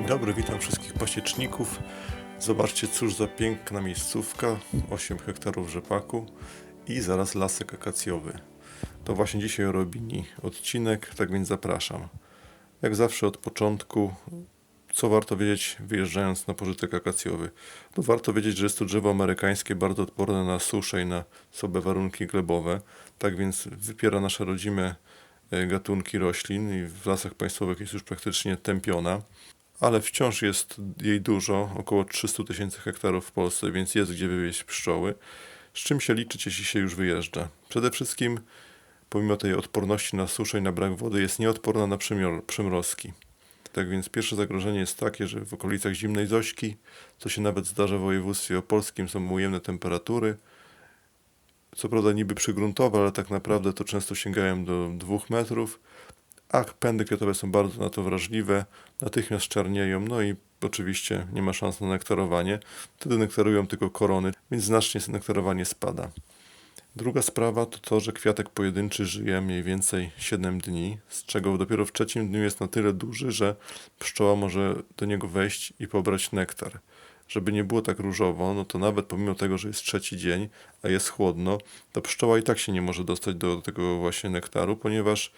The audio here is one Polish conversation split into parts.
dobry, witam wszystkich pasieczników. Zobaczcie, cóż za piękna miejscówka, 8 hektarów rzepaku i zaraz lasek akacjowy. To właśnie dzisiaj Robini odcinek, tak więc zapraszam. Jak zawsze od początku, co warto wiedzieć wyjeżdżając na pożytek akacjowy? No warto wiedzieć, że jest to drzewo amerykańskie, bardzo odporne na suszę i na słabe warunki glebowe, tak więc wypiera nasze rodzime e, gatunki roślin i w lasach państwowych jest już praktycznie tępiona ale wciąż jest jej dużo, około 300 tysięcy hektarów w Polsce, więc jest gdzie wywieźć pszczoły. Z czym się liczyć, jeśli się już wyjeżdża? Przede wszystkim, pomimo tej odporności na suszę i na brak wody, jest nieodporna na przymrozki. Tak więc pierwsze zagrożenie jest takie, że w okolicach zimnej Zośki, co się nawet zdarza w województwie opolskim, są ujemne temperatury. Co prawda niby przygruntowe, ale tak naprawdę to często sięgają do 2 metrów a pędy kwiatowe są bardzo na to wrażliwe, natychmiast czarnieją, no i oczywiście nie ma szans na nektarowanie. Wtedy nektarują tylko korony, więc znacznie nektarowanie spada. Druga sprawa to to, że kwiatek pojedynczy żyje mniej więcej 7 dni, z czego dopiero w trzecim dniu jest na tyle duży, że pszczoła może do niego wejść i pobrać nektar. Żeby nie było tak różowo, no to nawet pomimo tego, że jest trzeci dzień, a jest chłodno, to pszczoła i tak się nie może dostać do tego właśnie nektaru, ponieważ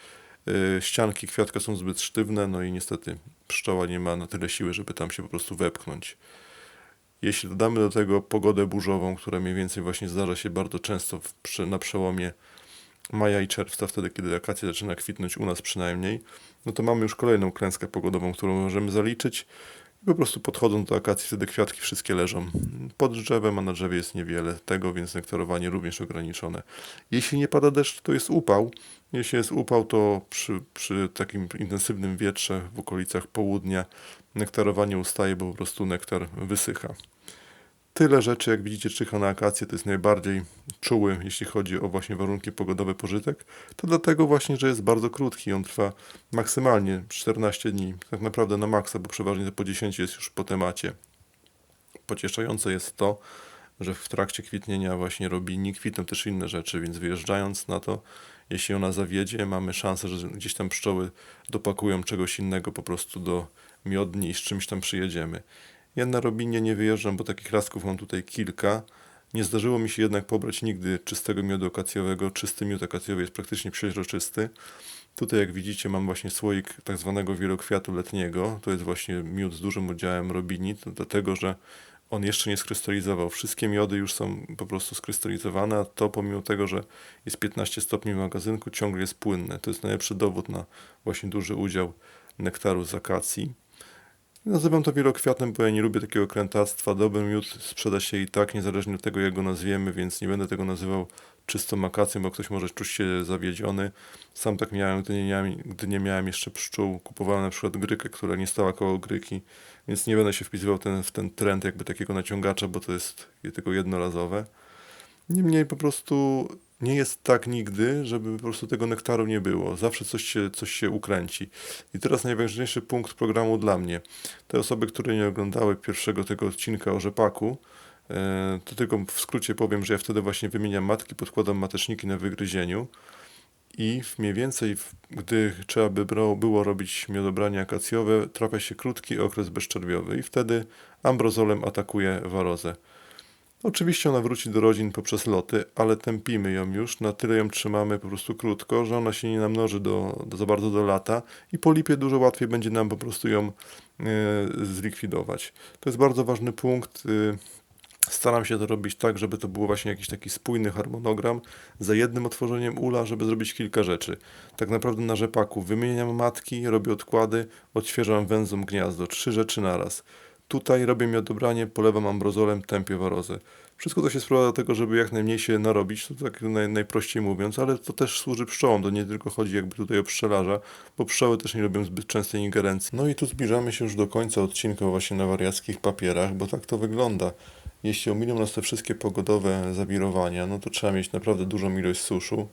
ścianki kwiatka są zbyt sztywne, no i niestety pszczoła nie ma na tyle siły, żeby tam się po prostu wepchnąć. Jeśli dodamy do tego pogodę burzową, która mniej więcej właśnie zdarza się bardzo często w, na przełomie maja i czerwca, wtedy kiedy akacja zaczyna kwitnąć u nas przynajmniej, no to mamy już kolejną klęskę pogodową, którą możemy zaliczyć. Po prostu podchodzą do akacji, wtedy kwiatki wszystkie leżą pod drzewem, a na drzewie jest niewiele tego, więc nektorowanie również ograniczone. Jeśli nie pada deszcz, to jest upał. Jeśli jest upał, to przy, przy takim intensywnym wietrze w okolicach południa nektarowanie ustaje, bo po prostu nektar wysycha. Tyle rzeczy, jak widzicie, czyha na akację, to jest najbardziej czuły, jeśli chodzi o właśnie warunki pogodowe pożytek. To dlatego właśnie, że jest bardzo krótki. On trwa maksymalnie 14 dni. Tak naprawdę na maksa, bo przeważnie po 10 jest już po temacie. Pocieszające jest to, że w trakcie kwitnienia właśnie robini kwitną też inne rzeczy, więc wyjeżdżając na to, jeśli ona zawiedzie, mamy szansę, że gdzieś tam pszczoły dopakują czegoś innego po prostu do miodni i z czymś tam przyjedziemy. Ja na Robinie nie wyjeżdżam, bo takich lasków mam tutaj kilka. Nie zdarzyło mi się jednak pobrać nigdy czystego miodu akacjowego. Czysty miód akacjowy jest praktycznie przeźroczysty. Tutaj jak widzicie mam właśnie słoik tak zwanego wielokwiatu letniego. To jest właśnie miód z dużym udziałem robini, dlatego, że on jeszcze nie skrystalizował. Wszystkie miody już są po prostu skrystalizowane, a to pomimo tego, że jest 15 stopni w magazynku, ciągle jest płynne. To jest najlepszy dowód na właśnie duży udział nektaru z akacji. Nazywam to wielokwiatem, bo ja nie lubię takiego krętactwa. Dobry miód sprzeda się i tak, niezależnie od tego, jak go nazwiemy, więc nie będę tego nazywał czystą akacją, bo ktoś może czuć się zawiedziony. Sam tak miałem, gdy nie miałem, gdy nie miałem jeszcze pszczół. Kupowałem na przykład grykę, która nie stała koło gryki, więc nie będę się wpisywał ten, w ten trend jakby takiego naciągacza, bo to jest tylko jednorazowe. Niemniej po prostu nie jest tak nigdy, żeby po prostu tego nektaru nie było. Zawsze coś się, coś się ukręci. I teraz najważniejszy punkt programu dla mnie. Te osoby, które nie oglądały pierwszego tego odcinka o rzepaku, e, to tylko w skrócie powiem, że ja wtedy właśnie wymieniam matki, podkładam mateczniki na wygryzieniu i mniej więcej, gdy trzeba by było robić miodobranie akacjowe, trafia się krótki okres bezczerwiowy i wtedy ambrozolem atakuje warozę. Oczywiście ona wróci do rodzin poprzez loty, ale tępimy ją już, na tyle ją trzymamy po prostu krótko, że ona się nie namnoży do, do, za bardzo do lata i po lipie dużo łatwiej będzie nam po prostu ją y, zlikwidować. To jest bardzo ważny punkt. Y, Staram się to robić tak, żeby to było właśnie jakiś taki spójny harmonogram za jednym otworzeniem ula, żeby zrobić kilka rzeczy. Tak naprawdę na rzepaku wymieniam matki, robię odkłady, odświeżam węzłom gniazdo. Trzy rzeczy naraz. Tutaj robię miodobranie, polewam ambrozolem, tępię warozę. Wszystko to się sprowadza do tego, żeby jak najmniej się narobić, to tak naj, najprościej mówiąc, ale to też służy pszczołom, to nie tylko chodzi jakby tutaj o pszczelarza, bo pszczoły też nie lubią zbyt częstej ingerencji. No i tu zbliżamy się już do końca odcinka właśnie na wariackich papierach, bo tak to wygląda. Jeśli ominą nas te wszystkie pogodowe zawirowania, no to trzeba mieć naprawdę dużą ilość suszu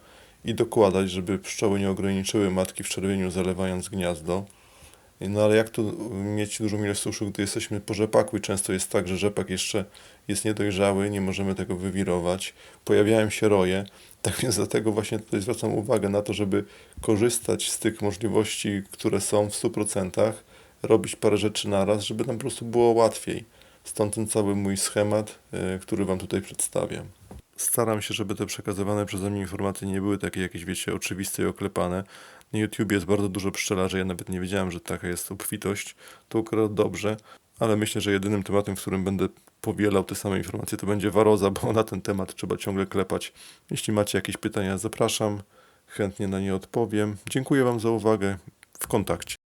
i dokładać, żeby pszczoły nie ograniczyły matki w czerwieniu zalewając gniazdo. No ale jak tu mieć dużą ilość suszu, gdy jesteśmy po rzepaku i często jest tak, że rzepak jeszcze jest niedojrzały, nie możemy tego wywirować, pojawiają się roje, tak więc dlatego właśnie tutaj zwracam uwagę na to, żeby korzystać z tych możliwości, które są w 100%, robić parę rzeczy naraz, żeby nam po prostu było łatwiej. Stąd ten cały mój schemat, y, który Wam tutaj przedstawiam. Staram się, żeby te przekazywane przeze mnie informacje nie były takie jakieś, wiecie, oczywiste i oklepane. Na YouTube jest bardzo dużo pszczelarzy, ja nawet nie wiedziałem, że taka jest obfitość. To akurat dobrze, ale myślę, że jedynym tematem, w którym będę powielał te same informacje, to będzie waroza, bo na ten temat trzeba ciągle klepać. Jeśli macie jakieś pytania, zapraszam, chętnie na nie odpowiem. Dziękuję Wam za uwagę. W kontakcie.